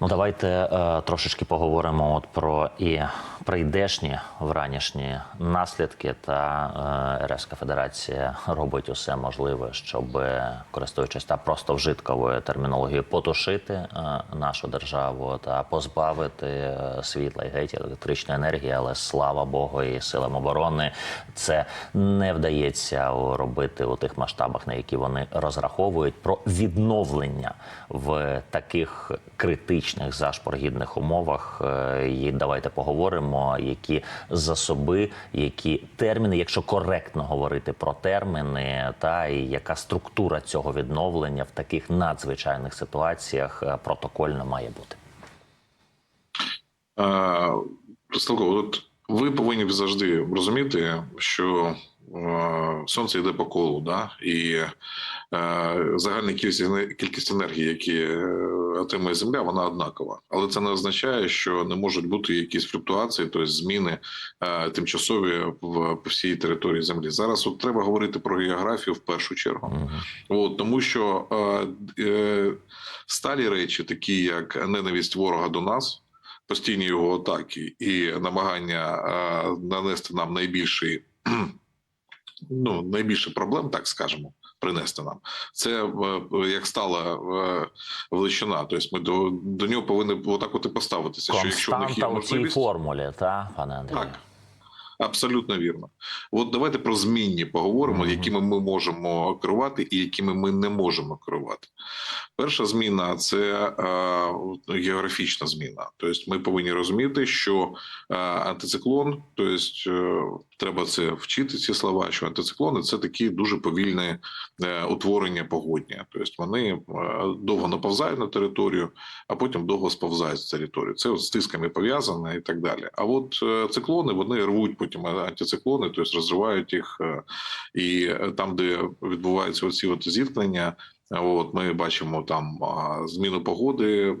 Ну давайте е, трошечки поговоримо от про і прийдешні вранішні наслідки. Та е, Ревська Федерація робить усе можливе, щоб користуючись та просто вжитковою термінологією, потушити е, нашу державу та позбавити е, світла і геть електричної енергії. Але слава Богу, і силам оборони це не вдається робити у тих масштабах, на які вони розраховують про відновлення в таких критичних зашпоргідних умовах. Е, І давайте поговоримо, які засоби, які терміни, якщо коректно говорити про терміни, та і яка структура цього відновлення в таких надзвичайних ситуаціях е, протокольно має бути. Сталко, от ви повинні завжди розуміти, що е, сонце йде по колу, да? і загальна кількість, енергії, які е, отримує Земля, вона однакова. Але це не означає, що не можуть бути якісь флюктуації, тобто зміни е, тимчасові в по всій території Землі. Зараз от треба говорити про географію в першу чергу. От, тому що е, е, сталі речі, такі як ненависть ворога до нас, постійні його атаки і намагання е, нанести нам найбільший, ну, найбільше проблем, так скажемо. Принести нам це е, як стала е, величина. Тобто ми до, до нього повинні отак от і поставитися. Що якщо в них є Константа у цій формулі, та пане Андрію? так. Абсолютно вірно. От давайте про змінні поговоримо, якими ми можемо керувати і якими ми не можемо керувати. Перша зміна це е, географічна зміна. Тобто, ми повинні розуміти, що е, антициклон, тобто треба це вчити ці слова. Що антициклони це такі дуже повільні е, утворення погодні. Тобто вони е, довго наповзають на територію, а потім довго сповзають з території. Це от з тисками пов'язане і так далі. А от е, циклони вони рвуть потім антициклони, тобто розривають їх, і там, де відбуваються оці от зіткнення. От ми бачимо там зміну погоди,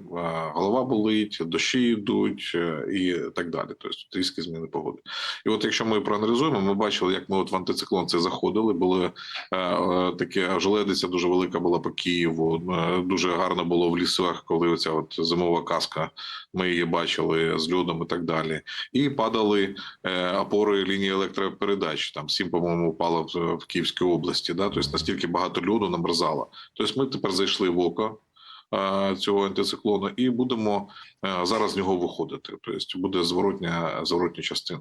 голова болить, дощі йдуть е, і так далі. Тобто різкі зміни погоди. І от якщо ми проаналізуємо, ми бачили, як ми от в антициклон це заходили. Були е, е, таке желедиця дуже велика була по Києву. Дуже гарно було в лісах, коли оця от зимова каска. Ми її бачили з льодом і так далі. І падали опори лінії електропередач. Там сім, по-моєму, впало в Київській області. Да? Тобто настільки багато льоду намерзало. Тобто ми тепер зайшли в око. е, Цього антициклону, і будемо е, зараз з нього виходити. Тобто буде зворотня зворотня частина.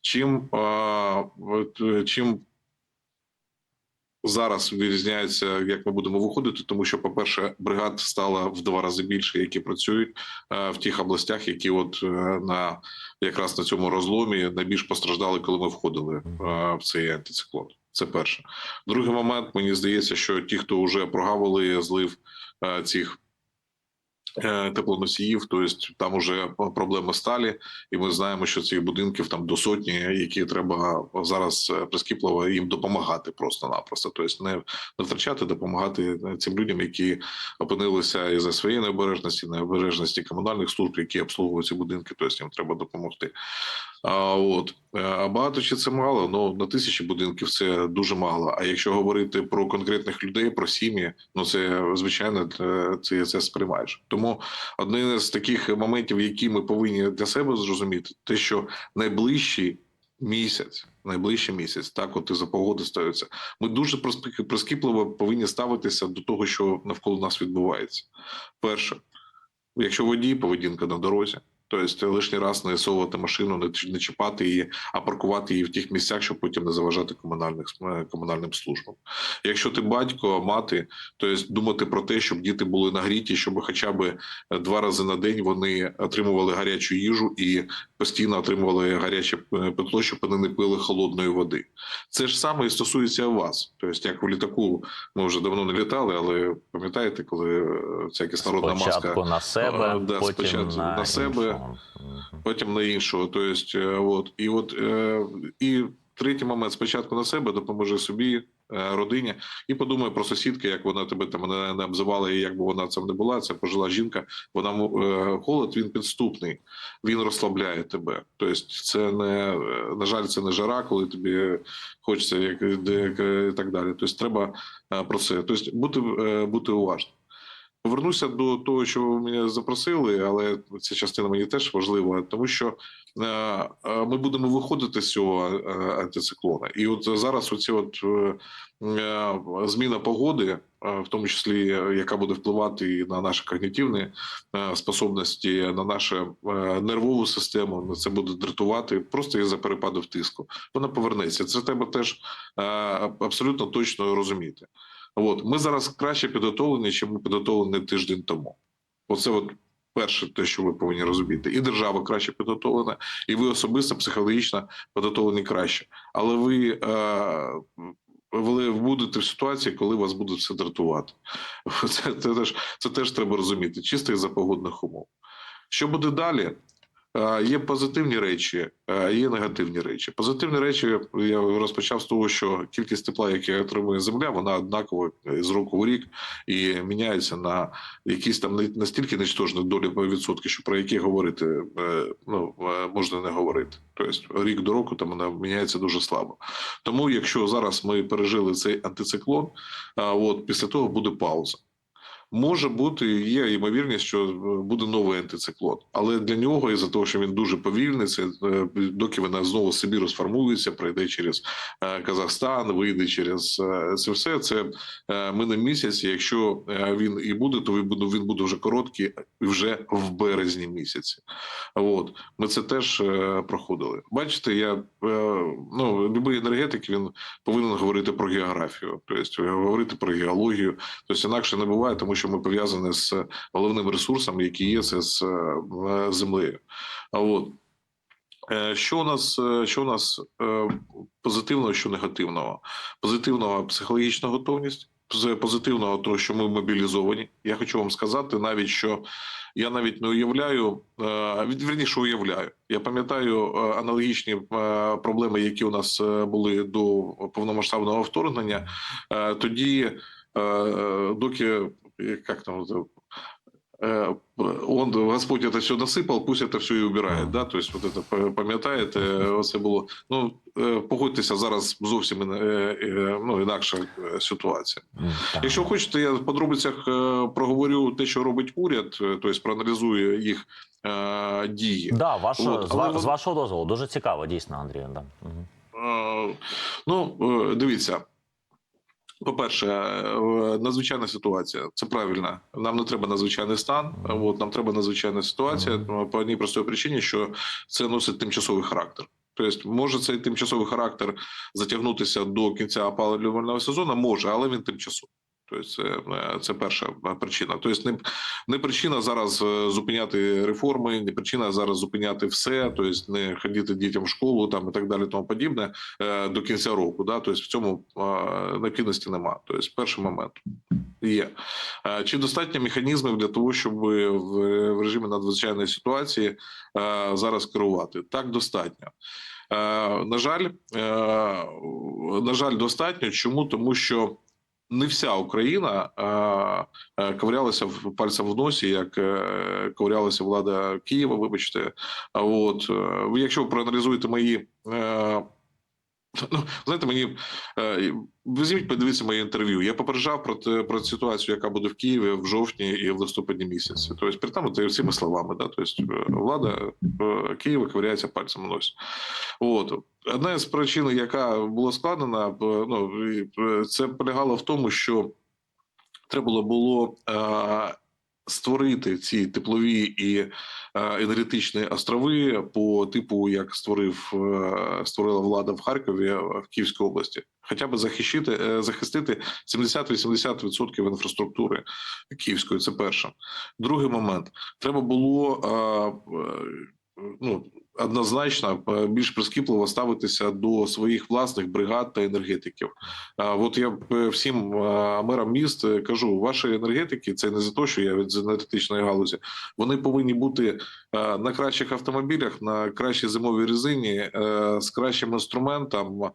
Чим, е, чим зараз відрізняється, як ми будемо виходити, тому що, по-перше, бригад стало в два рази більше, які працюють в тих областях, які от на якраз на цьому розломі найбільш постраждали, коли ми входили в цей антициклон. Це перше. Другий момент мені здається, що ті, хто вже прогавили злив е, цих е, теплоносіїв, тобто там уже проблеми сталі, і ми знаємо, що цих будинків там до сотні, які треба зараз е, прискіпливо їм допомагати просто-напросто. Тобто не, не втрачати, допомагати цим людям, які опинилися із за своєї необережності, необережності комунальних служб, які обслуговують ці будинки. Тобто їм треба допомогти. А от а багато чи це мало? Ну на тисячі будинків це дуже мало. А якщо говорити про конкретних людей, про сім'ї, ну це звичайно е, це, це сприймаєш. Тому один з таких моментів, які ми повинні для себе зрозуміти, те, що найближчий місяць, найближчий місяць, так от і за погоди стаються. Ми дуже прискіпливо повинні ставитися до того, що навколо нас відбувається. Перше, якщо водій, поведінка на дорозі. Тобто лишній раз не совувати машину, не не чіпати її, а паркувати її в тих місцях, щоб потім не заважати комунальних е, комунальним службам. Якщо ти батько, мати, тобто думати про те, щоб діти були нагріті, щоб хоча б е, два рази на день вони отримували гарячу їжу і постійно отримували гаряче е, питло, щоб вони не пили холодної води. Це ж саме і стосується вас. Тобто, як в літаку, ми вже давно не літали, але пам'ятаєте, коли ця кислородна маска на себе, да, потім спочатку на, на себе. Іншого. Потім на іншого. Тобто, от і от е, і третій момент: спочатку на себе допоможи собі. е, Родині і подумай про сусідки, як вона тебе там не, не обзивала, і як би вона цим не була. Це пожила жінка. Вона е, холод він підступний, він розслабляє тебе. Тобто, це не на жаль, це не жара, коли тобі хочеться, як як, і так далі. Тобто, треба про це. Тобто, бути, бути уважним. Повернуся до того, що ви мене запросили, але ця частина мені теж важлива, тому що е, е, ми будемо виходити з цього е, антициклона. І от зараз оці от зміна погоди, в тому числі яка буде впливати і на наші когнітивні способності, на нашу нервову систему, на це буде дратувати просто із за перепадів тиску. Вона повернеться. Це треба теж абсолютно точно розуміти. От ми зараз краще підготовлені, ніж ми підготовлені тиждень тому. Оце от перше, те, що ви повинні розуміти, і держава краще підготовлена, і ви особисто психологічно підготовлені краще. Але ви, е, ви будете в ситуації, коли вас буде все дратувати. Це, це, теж, це теж треба розуміти, чисто із-за погодних умов. Що буде далі? Е, Є позитивні речі, е, є негативні речі. Позитивні речі я розпочав з того, що кількість тепла, яке отримує земля, вона однакова з року в рік і міняється на якісь там настільки нічтожні долі відсотки, що про які говорити е, ну, е, можна не говорити. Тобто рік до року там вона міняється дуже слабо. Тому, якщо зараз ми пережили цей антициклон, от після того буде пауза. Може бути, є ймовірність, що е, буде новий антициклон, але для нього, із за того, що він дуже повільний, це е, доки вона знову Сибіру сформується, пройде через е, Казахстан, вийде через це все. Це мине місяць. Якщо він і буде, то він буде він буде вже короткий, вже в березні місяці. От ми це теж проходили. Бачите, я ну любий енергетик він повинен говорити про географію, тобто говорити про геологію. Тобто інакше не буває, тому що ми пов'язані з головним ресурсом, який є це з е, землею. А от Е, що у нас, е, що у нас позитивного, що негативного? Позитивного психологічна готовність. З позитивного, того, що ми мобілізовані. Я хочу вам сказати, навіть що я навіть не уявляю, е, вірніше уявляю. Я пам'ятаю аналогічні проблеми, які у нас були до повномасштабного вторгнення. Тоді, доки як там це, э, он Господь это все насипав, пусть это все і убирає. Да? Тобто, вот это п- пам'ятаєте, оце було. Ну е, погодьтеся зараз зовсім іна- е, е, ну, інакша е, ситуація. М, так. Якщо хочете, я в подробицях е, проговорю те, що робить уряд, е, тобто проаналізую їх е, дії. Да, вашого, От, з, але ва- вон- з вашого дозволу. Дуже цікаво, дійсно, Андрію. Да. Мгм. Е, Ну, е, дивіться. По-перше, е, надзвичайна ситуація. Це правильно. Нам не треба надзвичайний стан. От нам треба надзвичайна ситуація по одній простої причині, що це носить тимчасовий характер. Тобто, може цей тимчасовий характер затягнутися до кінця опалювального сезону, може, але він тимчасовий. Тобто, це, е, перша причина. Тобто, не, не причина зараз е, зупиняти реформи, не причина зараз зупиняти все, тобто не ходити дітям в школу там і так далі, тому подібне е, до кінця року. Да? Тобто в цьому необхідності нема. Тобто, перший момент є. Чи достатньо механізмів для того, щоб в, режимі надзвичайної ситуації зараз керувати? Так, достатньо. На жаль, на жаль, достатньо. Чому? Тому що не вся Україна е, ковирялася в пальцем в носі, як е, ковирялася влада Києва. Вибачте, от е, якщо ви проаналізуєте мої. е, Ну, знаєте, мені е, візьміть, подивіться моє інтерв'ю. Я попереджав про те про ситуацію, яка буде в Києві в жовтні і в листопаді місяці. Тобто, при тому це всіма словами, да. Тобто, влада е, Києва ковиряється пальцем в носі. От одна з причин, яка була складена, ну це полягало в тому, що треба було створити ці теплові і е, енергетичні острови по типу, як створив е, створила влада в Харкові е, в Київській області, хоча б захищити захистити 70-80% інфраструктури Київської. Це перше. Другий момент треба було. Ну, однозначно е, більш прискіпливо ставитися до своїх власних бригад та енергетиків. От я е, всім е, мерам міст кажу: ваші енергетики це не за те, що я від з енергетичної галузі. Вони повинні бути на кращих автомобілях, на кращій зимовій резині, з кращим інструментом,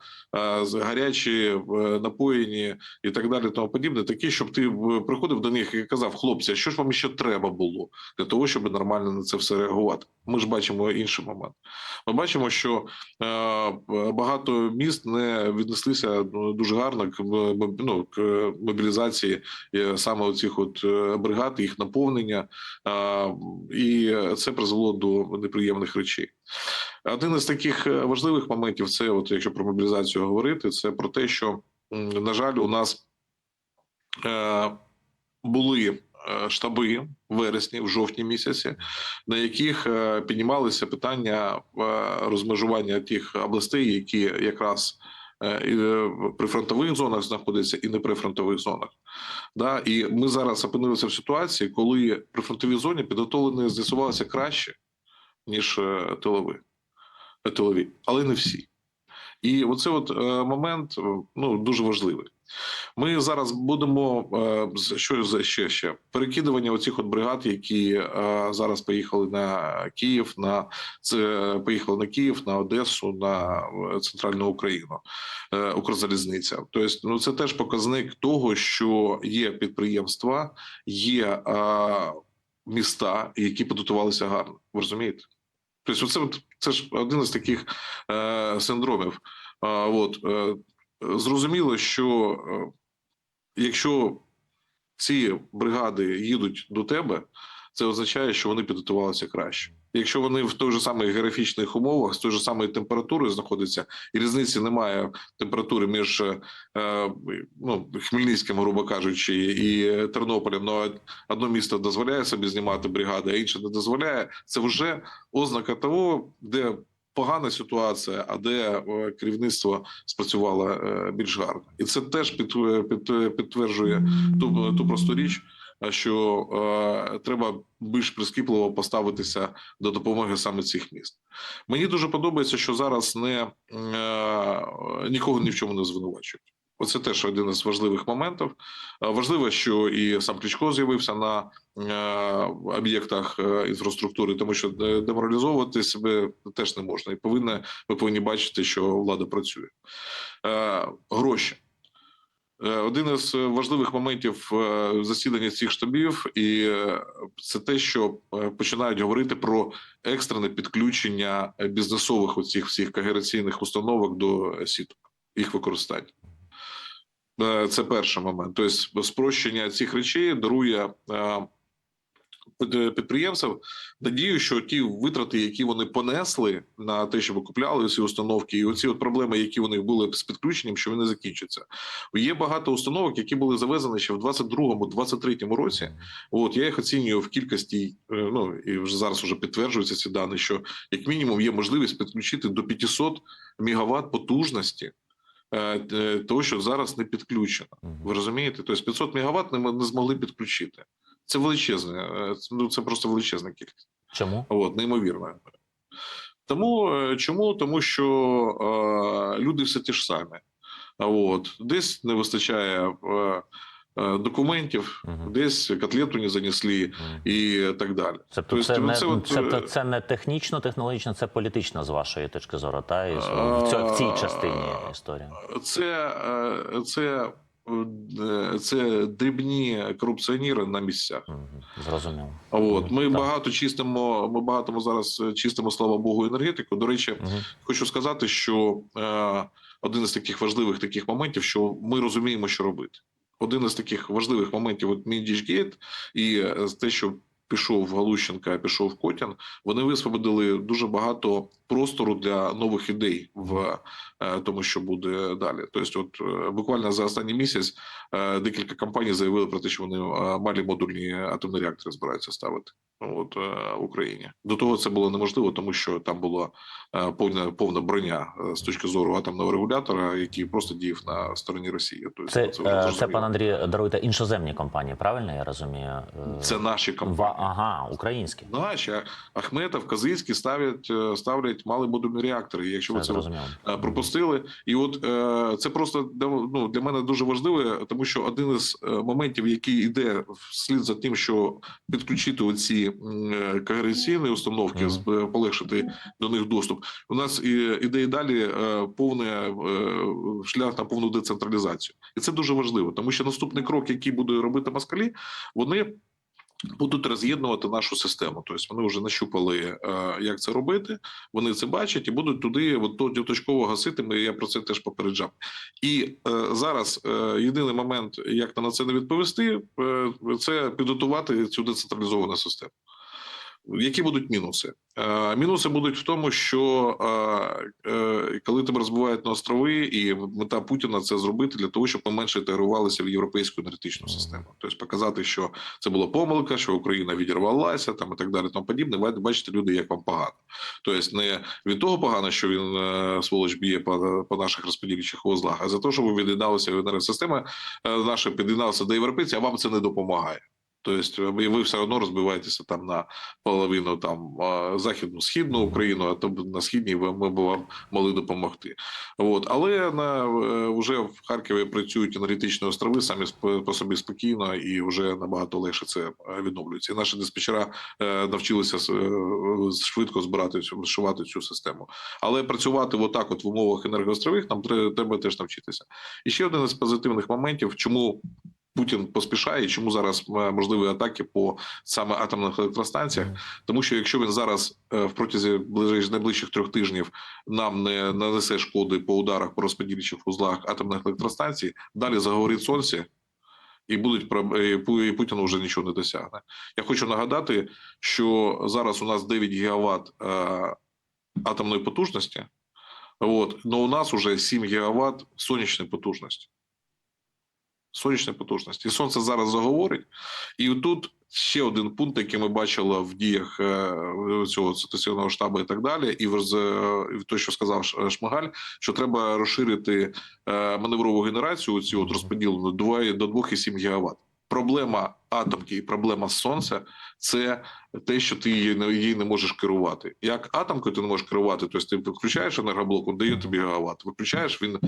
з гарячі напоєні і так далі. Тому подібне, такі, щоб ти приходив до них і казав, хлопці, що ж вам ще треба було для того, щоб нормально на це все реагувати. Ми ж бачимо інший момент. Момент. Ми бачимо, що е, багато міст не віднеслися ну, дуже гарно к, ну, к мобілізації е, саме оцих от е, бригад, їх наповнення, і це призвело до неприємних речей. Один із таких важливих моментів, це от якщо про мобілізацію говорити, це про те, що на жаль, у нас були штаби в вересні, в жовтні місяці, на яких е, піднімалися питання е, розмежування тих областей, які якраз е, е, при фронтових зонах знаходяться і не при фронтових зонах. Да? І ми зараз опинилися в ситуації, коли при фронтовій зоні підготовлені з'ясувалися краще, ніж е, тилові, е, тилові, але не всі. І оце от е, момент е, ну дуже важливий. Ми зараз будемо е, що за ще ще перекидування оцих от бригад, які зараз поїхали на Київ, на це поїхали на Київ, на Одесу, на центральну Україну, Укрзалізниця. Тобто, ну це теж показник того, що є підприємства, є міста, які підготувалися гарно. Ви розумієте? Тобто, це, це ж один із таких е, синдромів. А, от, е, зрозуміло, що е, якщо ці бригади їдуть до тебе, це означає, що вони підготувалися краще. Якщо вони в той же самих географічних умовах з тої ж самої температурою знаходяться, і різниці немає температури між е, ну, Хмельницьким, грубо кажучи, і Тернополем, ну, одне місто дозволяє собі знімати бригади, а інше не дозволяє. Це вже ознака того, де погана ситуація, а де е, керівництво спрацювало е, більш гарно, і це теж під, під, підтверджує ту, ту просту річ, що е, треба більш прискіпливо поставитися до допомоги саме цих міст. Мені дуже подобається, що зараз не е, нікого ні в чому не звинувачують. Оце теж один із важливих моментів. Е, Важливо, що і сам Кличко з'явився на е, об'єктах е, інфраструктури, тому що деморалізовувати себе теж не можна. І повинна ви повинні бачити, що влада працює. Е, Гроші. Е, Один із важливих моментів е, засідання цих штабів, і е, це те, що починають говорити про екстрене підключення бізнесових оцих всіх когераційних установок до сіток, їх використання. Це перший момент. Тобто, спрощення цих речей дарує е, під- підприємцям надію, що ті витрати, які вони понесли на те, що викупляли ці установки, і оці от проблеми, які у них були з підключенням, що вони закінчаться. Є багато установок, які були завезені ще в 22-23 році. От я їх оцінюю в кількості, е, ну і вже зараз вже підтверджуються ці дані, що як мінімум є можливість підключити до 500 мегаватт потужності. е, Того, що зараз не підключено, ви розумієте? Тобто 500 мегаватт не, не змогли підключити. Це величезне, це- ну це просто величезна кількість. Чому? От, неймовірно. Тому е, чому? Тому що е, люди все ті ж самі. От десь не вистачає е, е, документів, Мгм. десь котлету не занесли Мгм. і так далі. Тобто Тобто, це, не, це от, це, е, це не технічно, технологічно, це політично з вашої точки зору, та і в, цьо- в цій частині історії. Це, це, це дрібні корупціоніри на місцях. Зрозуміло. От ми Так. багато чистимо. Ми багато зараз чистимо, слава Богу, енергетику. До речі, угу. хочу сказати, що е, один із таких важливих таких моментів, що ми розуміємо, що робити. Один із таких важливих моментів, от Міндічгейт і е, те, що пішов Галущенка, пішов Котян, вони висвободили дуже багато простору для нових ідей в е, тому, що буде далі. Тобто, от е, буквально за останній місяць е, декілька компаній заявили про те, що вони малі модульні атомні реактори збираються ставити. От е, в Україні до того це було неможливо, тому що там була повна повна броня з точки зору атомного регулятора, який просто діяв на стороні Росії. Тобто Це, вже е, це пан Андрій даруйте іншоземні компанії, правильно я розумію? Це наші компанії. Ага, українські. Наші Ахметов, Казицький ставлять е, ставлять мали модульні реактори. Якщо ви Це зрозуміло. е, пропустили, і от е, це просто для- ну, для мене дуже важливо, тому що один із моментів, який йде вслід за тим, що підключити оці е, установки, полегшити до них доступ. У нас і іде і далі повне шлях на повну децентралізацію, і це дуже важливо, тому що наступний крок, який буде робити москалі, вони. Будуть роз'єднувати нашу систему. Тобто вони вже нащупали, е, як це робити. Вони це бачать і будуть туди от, точково гасити. Ми я про це теж попереджав. І е, зараз е, єдиний момент, як на це не відповісти, е, це підготувати цю децентралізовану систему. Які будуть мінуси? Е, мінуси будуть в тому, що е, е, коли тебе розбивають на острови, і мета Путіна це зробити для того, щоб поменше інтегрувалися в європейську енергетичну систему, тобто показати, що це була помилка, що Україна відірвалася, там і так далі, тому подібне. Бачите, люди, як вам погано. Тобто не від того погано, що він сволоч б'є по, по наших розподільчих вузлах, а за те, що ви від'єдналися в енергосистеми, наша під'єдналася до європейців, а вам це не допомагає. Тобто ви ви все одно розбиваєтеся там на половину там західну східну Україну, а то на східній ви- ми б вам могли допомогти. От але на е, вже в Харкові працюють енергетичні острови самі по собі спокійно і вже набагато легше це е, відновлюється. І наші диспетчера е, навчилися е, швидко збирати цю цю систему. Але працювати отак, от в умовах енергоострових, нам тре- треба теж навчитися. І ще один із позитивних моментів, чому. Путін поспішає, чому зараз е, можливі атаки по саме атомних електростанціях, тому що якщо він зараз е, в протязі найближчих трьох тижнів нам не нанесе шкоди по ударах по розподільчих вузлах атомних електростанцій, далі заговорить сонце. І будуть і Путін вже нічого не досягне. Я хочу нагадати, що зараз у нас 9 гігават е, атомної потужності. От, але у нас вже 7 гігават сонячної потужності. Сонячної потужності. І сонце зараз заговорить. І тут ще один пункт, який ми бачили в діях е, цього ситуаційного штабу і так далі, і в, в те, що сказав Шмигаль, що треба розширити е, маневрову генерацію, цю от розподілену до 2 до 2,7 гігават. Проблема атомки і проблема сонця це те, що ти її не, її не можеш керувати. Як атомкою ти не можеш керувати, тобто ти включаєш енергоблок, він дає тобі гігават. Виключаєш, він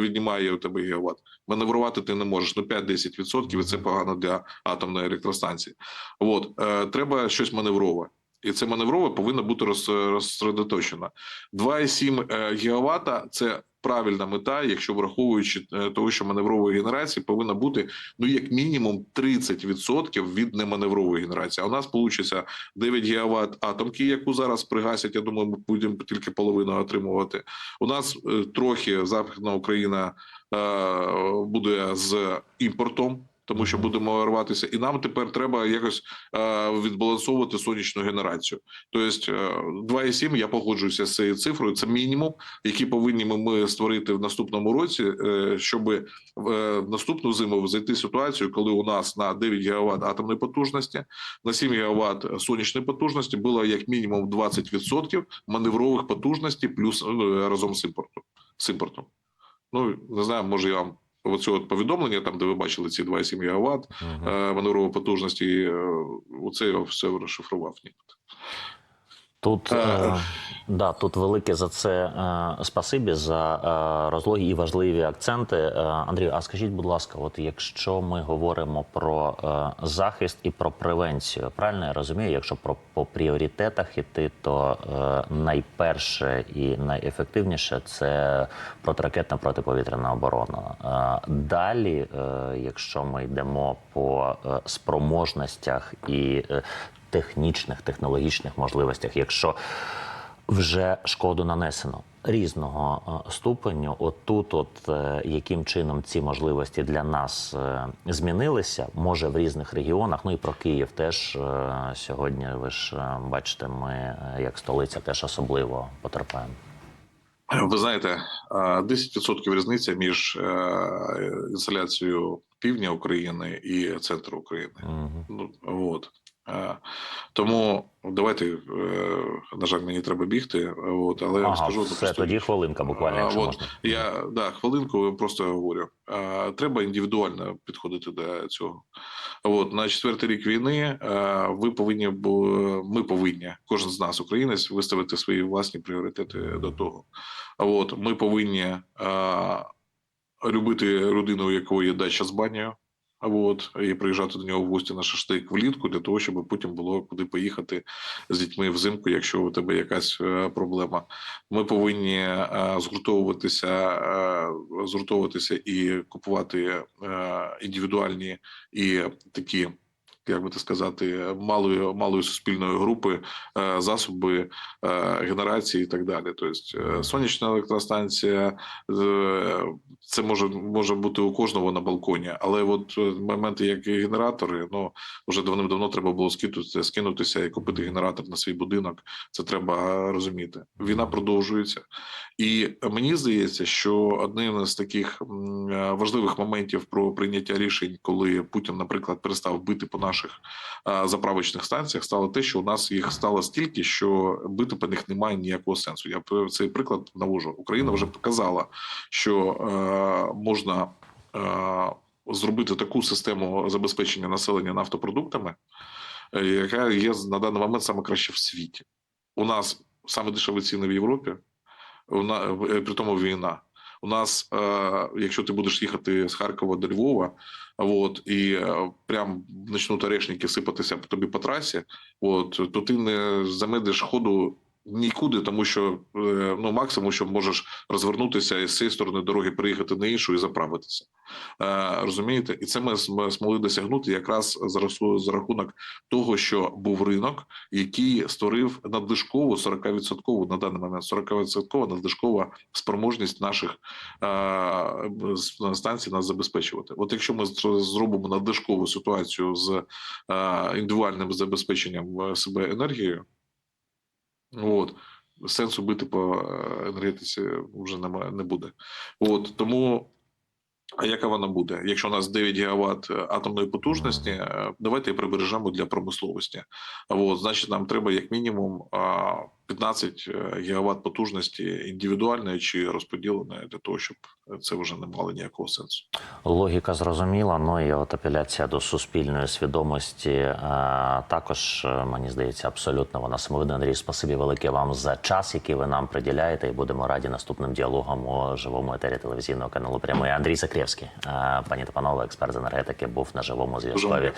віднімає у тебе гігават. Маневрувати ти не можеш. Ну 5-10% і це погано для атомної електростанції. От е, треба щось маневрове. І це маневрове повинно бути роз, розсередоточено. 2,7 е, гігавата – це правильна мета, якщо враховуючи е, того, що маневрової генерації повинна бути ну як мінімум 30% від неманеврової генерації. А у нас вийде 9 гігават атомки, яку зараз пригасять. Я думаю, ми будемо тільки половину отримувати. У нас е, трохи Західна Україна е, буде з імпортом. Тому що будемо рватися, і нам тепер треба якось е, відбалансовувати сонячну генерацію. Тобто е, 2,7, я погоджуюся з цією цифрою. Це мінімум, який повинні ми- створити в наступному році, е, щоб е, в наступну зиму зайти в ситуацію, коли у нас на 9 гігават атомної потужності, на 7 гігават сонячної потужності було як мінімум 20% маневрових потужностей, плюс е, разом з імпортом. З імпортом. Ну не знаю, може я вам. Оце от повідомлення, там де ви бачили ці 2,7 гігават Мгм. е, маневрової потужності, е, оце я все розшифрував. Ні. Тут, Е, е, да, тут велике за це е, спасибі за е, розлогі і важливі акценти. Е, Андрію, а скажіть, будь ласка, от якщо ми говоримо про е, захист і про превенцію, правильно я розумію, якщо про по пріоритетах іти, то е, найперше і найефективніше це протиракетна протиповітряна оборона. Е, далі, е, якщо ми йдемо по е, спроможностях і е, технічних, технологічних можливостях, якщо вже шкоду нанесено різного е, ступеню, отут, от е, яким чином ці можливості для нас е, змінилися, може в різних регіонах. Ну і про Київ теж сьогодні. Ви ж бачите, ми як столиця теж особливо потерпаємо. Ви знаєте, е, 10% різниця між інсталяцією півдня України і центру України. Ну от. Е, Тому давайте, е, на жаль, мені треба бігти. От, але я вам скажу все, просту тоді хвилинка буквально, якщо от, можна. Я да, хвилинку просто говорю. Треба індивідуально підходити до цього. От на четвертий рік війни ви повинні ми повинні, кожен з нас, українець, виставити свої власні пріоритети до того. От ми повинні любити родину, у якої є дача з банею. От і приїжджати до нього в гості на шашлик влітку для того, щоб потім було куди поїхати з дітьми взимку, якщо у тебе якась е, проблема. Ми повинні е, згуртовуватися, е, згуртовуватися і купувати індивідуальні і такі як би так сказати, малої малої суспільної групи е, засоби е, генерації і так далі. Тобто е, сонячна електростанція це може може бути у кожного на балконі, але от моменти, як і генератори, ну вже давним-давно треба було скинутися, скинутися і купити генератор на свій будинок. Це треба розуміти. Війна продовжується, і мені здається, що одним з таких важливих моментів про прийняття рішень, коли Путін, наприклад, перестав бити по наших е, заправочних станціях, стало те, що у нас їх стало стільки, що бити по них немає ніякого сенсу. Я цей приклад навожу. Україна вже показала, що е, можна. Е, Зробити таку систему забезпечення населення нафтопродуктами, е, яка є на даний момент саме краще в світі. У нас саме дешеві ціни в Європі, е, при тому війна. У нас, е, якщо ти будеш їхати з Харкова до Львова, от і е, прям почнуть орешники сипатися тобі по трасі, от то ти не замедиш ходу нікуди, тому що е, ну максимум, що можеш розвернутися і з цієї сторони дороги приїхати на іншу і заправитися. Е, розумієте, і це ми зм- змогли досягнути якраз за рахунок того, що був ринок, який створив надлишкову 40% на даний момент 40% надлишкова спроможність наших е, станцій нас забезпечувати. От якщо ми зробимо надлишкову ситуацію з індивідуальним забезпеченням себе енергією, от сенсу бити по е, енергетиці вже немає, не буде. От тому. А яка вона буде? Якщо у нас 9 гігават е, атомної потужності, е, давайте її прибережемо для промисловості. От, значить, нам треба як мінімум 15 гігават потужності індивідуальної чи розподіленої для того, щоб це вже не мало ніякого сенсу. Логіка зрозуміла. Ну і от апеляція до суспільної свідомості е, також е, мені здається абсолютно вона самовидна. Андрій, спасибі велике вам за час, який ви нам приділяєте, і будемо раді наступним діалогам у живому етері телевізійного каналу. Прямий Андрій Закрєвський, е, пані та панове, експерт з енергетики, був на живому зв'язкові.